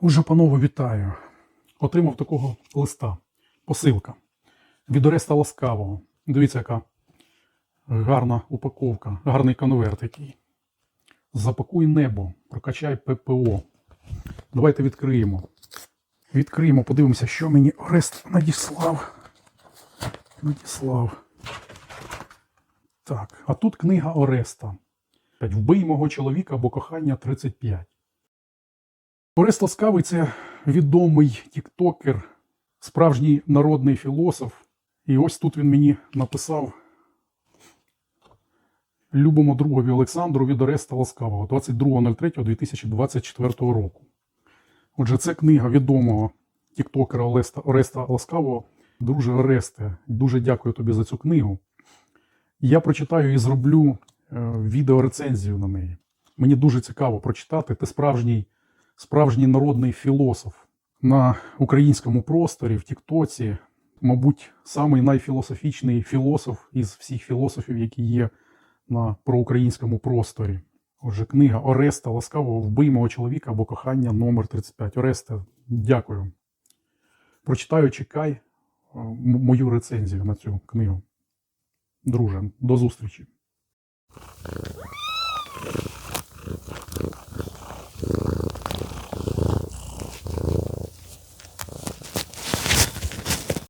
Уже, панове, вітаю. Отримав такого листа. Посилка. Від Ореста Ласкавого. Дивіться, яка гарна упаковка, гарний конверт який. Запакуй небо, прокачай ППО. Давайте відкриємо. Відкриємо, подивимося, що мені Орест надіслав. Надіслав. Так, а тут книга Ореста. Вбий мого чоловіка або кохання 35. Орест Ласкавий це відомий тіктокер, справжній народний філософ. І ось тут він мені написав любому другові Олександру від Ореста Ласкавого 22.03.2024 року. Отже, це книга відомого тіктокера Ореста, Ореста Ласкавого. Друже Оресте, дуже дякую тобі за цю книгу. Я прочитаю і зроблю е, відеорецензію на неї. Мені дуже цікаво прочитати. Ти справжній, справжній народний філософ на українському просторі, в Тіктоці. Мабуть, самий найфілософічний філософ із всіх філософів, які є на проукраїнському просторі. Отже, книга Ореста Ласкавого Вбий мого чоловіка або кохання номер 35. Оресте, дякую. Прочитаю, чекай е, мою рецензію на цю книгу. Друже, до зустрічі.